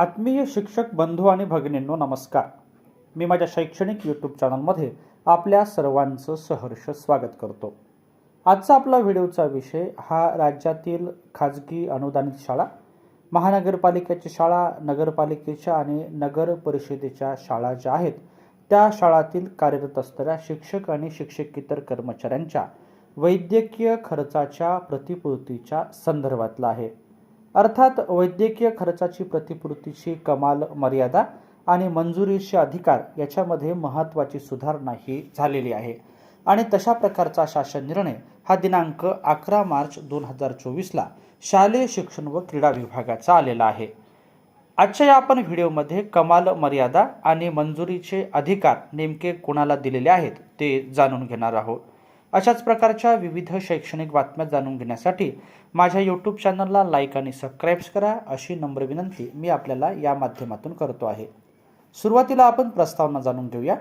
आत्मीय शिक्षक बंधू आणि भगिनींनो नमस्कार. मी माझ्या शैक्षणिक यूट्यूब चॅनलमध्ये आपल्या सर्वांचं सहर्ष स्वागत करतो. आजचा आपला व्हिडिओचा विषय हा राज्यातील खाजगी अनुदानित शाळा महानगरपालिकेच्या शाळा नगरपालिकेच्या आणि नगर परिषदेच्या शाळा ज्या आहेत त्या शाळातील कार्यरत असणाऱ्या शिक्षक आणि शिक्षकेतर कर्मचाऱ्यांच्या वैद्यकीय खर्चाच्या प्रतिपूर्तीच्या संदर्भातला आहे. अर्थात वैद्यकीय खर्चाची प्रतिपूर्तीची कमाल मर्यादा आणि मंजुरीचे अधिकार याच्यामध्ये महत्त्वाची सुधारणा ही झालेली आहे. आणि तशा प्रकारचा शासन निर्णय हा दिनांक अकरा मार्च दोन हजार चोवीसला शालेय शिक्षण व क्रीडा विभागाचा आलेला आहे. आजच्या या आपण व्हिडिओमध्ये कमाल मर्यादा आणि मंजुरीचे अधिकार नेमके कोणाला दिलेले आहेत ते जाणून घेणार आहोत. अशाच प्रकारच्या विविध शैक्षणिक बातम्या जाणून घेण्यासाठी माझ्या यूट्यूब चॅनलला लाईक आणि सबस्क्राईब्स करा अशी नम्र विनंती मी आपल्याला या माध्यमातून करतो आहे. सुरुवातीला आपण प्रस्तावना जाणून घेऊया.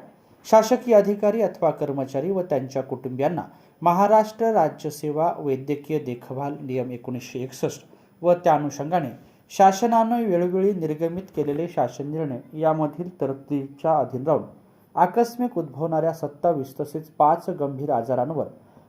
शासकीय अधिकारी अथवा कर्मचारी व त्यांच्या कुटुंबियांना महाराष्ट्र राज्य सेवा वैद्यकीय देखभाल नियम एकोणीसशे एकसष्ट व त्या अनुषंगाने शासनानं वेळोवेळी निर्गमित केलेले शासन निर्णय यामधील तरतुदीच्या अधीन राहून आकस्मिक उद्भवणाऱ्या सत्तावीस तसेच पाच गंभीर आजारांवर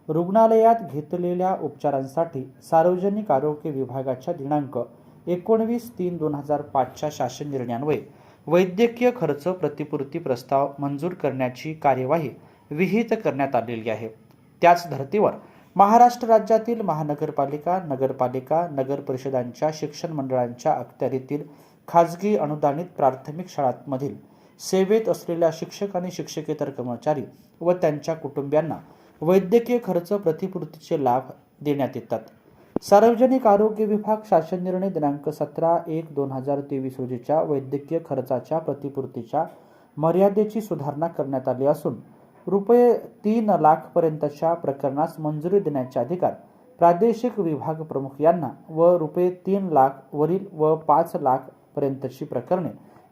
रुग्णालयात घेतलेल्या उपचारांसाठी सार्वजनिक आरोग्य विभागाच्या दिनांक एकोणवीस तीन दोन हजार पाचच्या शासन निर्णयान्वये वैद्यकीय खर्च प्रतिपूर्ती प्रस्ताव मंजूर करण्याची कार्यवाही विहित करण्यात आलेली आहे. त्याच धर्तीवर महाराष्ट्र राज्यातील महानगरपालिका नगरपालिका नगर परिषदांच्या शिक्षण मंडळांच्या अखत्यारीतील खाजगी अनुदानित प्राथमिक शाळांमधील सेवेत असलेल्या शिक्षक आणि शिक्षकेतर कर्मचारी व त्यांच्या कुटुंबियांना वैद्यकीय खर्च प्रतिपूर्तीचे लाभ देण्यात येतात. सार्वजनिक आरोग्य विभाग शासन निर्णय दिनांक सतरा एक दोन हजार तेवीस रोजीच्या वैद्यकीय खर्चाच्या प्रतिपूर्तीच्या मर्यादेची सुधारणा करण्यात आली असून रुपये तीन लाखपर्यंतच्या प्रकरणास मंजुरी देण्याचे अधिकार प्रादेशिक विभाग प्रमुख यांना व रुपये तीन लाख वरील व पाच लाखपर्यंतची प्रकरणे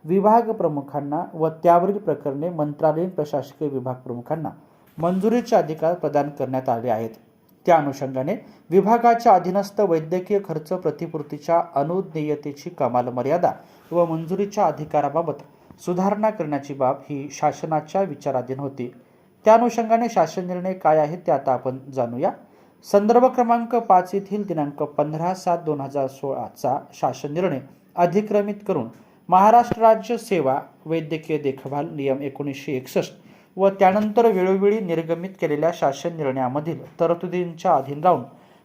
विभाग प्रमुखांना व त्यावरील प्रकरणे मंत्रालयीन प्रशासकीय विभाग प्रमुखांना मंजुरीचे अधिकार प्रदान करण्यात आले आहेत. त्या अनुषंगाने विभागाच्या अधीनस्थ वैद्यकीय खर्च प्रतिपूर्तीच्या अनुज्ञेयतेची कमाल मर्यादा व मंजुरीच्या अधिकाराबाबत सुधारणा करण्याची बाब ही शासनाच्या विचाराधीन होती. त्या अनुषंगाने शासन निर्णय काय आहेत ते आता आपण जाणूया. संदर्भ क्रमांक पाच येथील दिनांक पंधरा सात दोन हजार सोळाचा शासन निर्णय अधिक्रमित करून महाराष्ट्र राज्य सेवा वैद्यकीय देखभाल नियम एकोणीसशे एकसष्ट व त्यानंतर वेळोवेळी निर्गमित केलेल्या शासन निर्णयामधील तरतुदींच्या अधीन राहून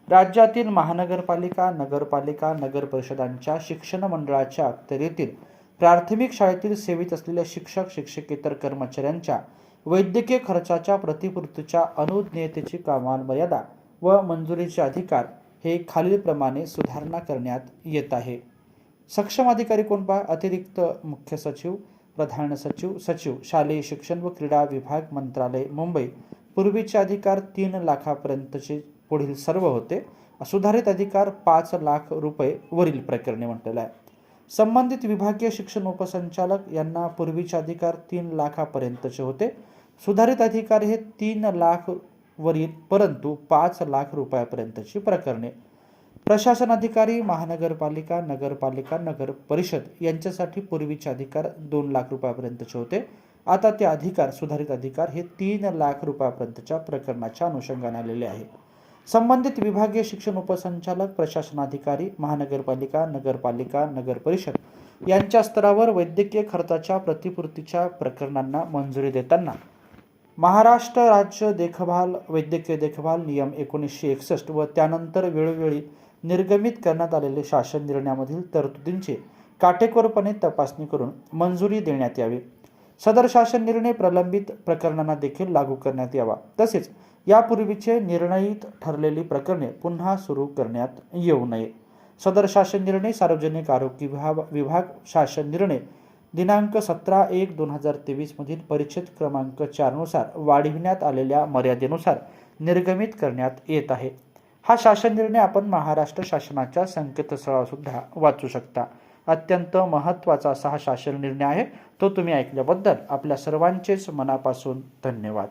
राज्यातील महानगरपालिका नगरपालिका नगर परिषदांच्या शिक्षण मंडळाच्या अखत्यारीतील प्राथमिक शाळेतील सेवेत असलेल्या शिक्षक शिक्षकेतर कर्मचाऱ्यांच्या वैद्यकीय खर्चाच्या प्रतिपूर्तीच्या अनुज्ञेयतेची कमाल मर्यादा व मंजुरीचे अधिकार हे खालीलप्रमाणे सुधारणा करण्यात येत आहे. सक्षम अधिकारी कोण पहा? अतिरिक्त मुख्य सचिव प्रधान सचिव सचिव शालेय शिक्षण व क्रीडा विभाग मंत्रालय मुंबई. पूर्वीचे अधिकार तीन लाखापर्यंतचे पुढील सर्व होते. सुधारित अधिकार पाच लाख रुपये वरील प्रकरणे म्हटलेलं आहे. संबंधित विभागीय शिक्षण उपसंचालक यांना पूर्वीचे अधिकार तीन लाखापर्यंतचे होते. सुधारित अधिकार हे तीन लाख वरील परंतु पाच लाख रुपयापर्यंतची प्रकरणे. प्रशासन अधिकारी महानगरपालिका नगरपालिका नगर परिषद यांच्यासाठी पूर्वीचे अधिकार दोन लाख रुपयापर्यंतचे होते. आता ते अधिकार सुधारित अधिकार हे तीन लाख रुपयापर्यंतच्या प्रकरणाच्या अनुषंगाने आलेले आहे. संबंधित विभागीय शिक्षण उपसंचालक प्रशासनाधिकारी महानगरपालिका नगरपालिका नगर परिषद यांच्या स्तरावर वैद्यकीय खर्चाच्या प्रतिपूर्तीच्या प्रकरणांना मंजुरी देताना महाराष्ट्र राज्य देखभाल वैद्यकीय देखभाल नियम एकोणीसशे एकसष्ट व त्यानंतर वेळोवेळी निर्गमित करण्यात आलेले शासन निर्णयामधील तरतुदींची काटेकोरपणे तपासणी करून मंजुरी देण्यात यावी. सदर शासन निर्णय प्रलंबित प्रकरणांना देखील लागू करण्यात यावा. तसेच यापूर्वीचे निर्णयित ठरलेली प्रकरणे पुन्हा सुरू करण्यात येऊ नये. सदर शासन निर्णय सार्वजनिक आरोग्य विभाग विभाग शासन निर्णय दिनांक सतरा एक दोन हजार तेवीसमधील परिच्छेद क्रमांक चारनुसार वाढविण्यात आलेल्या मर्यादेनुसार निर्गमित करण्यात येत आहे. हा शासन निर्णय आपण महाराष्ट्र शासनाच्या संकेतस्थळावर सुद्धा वाचू शकता. अत्यंत महत्त्वाचा असा हा शासन निर्णय आहे. तो तुम्ही ऐकल्याबद्दल आपल्या सर्वांचेच मनापासून धन्यवाद.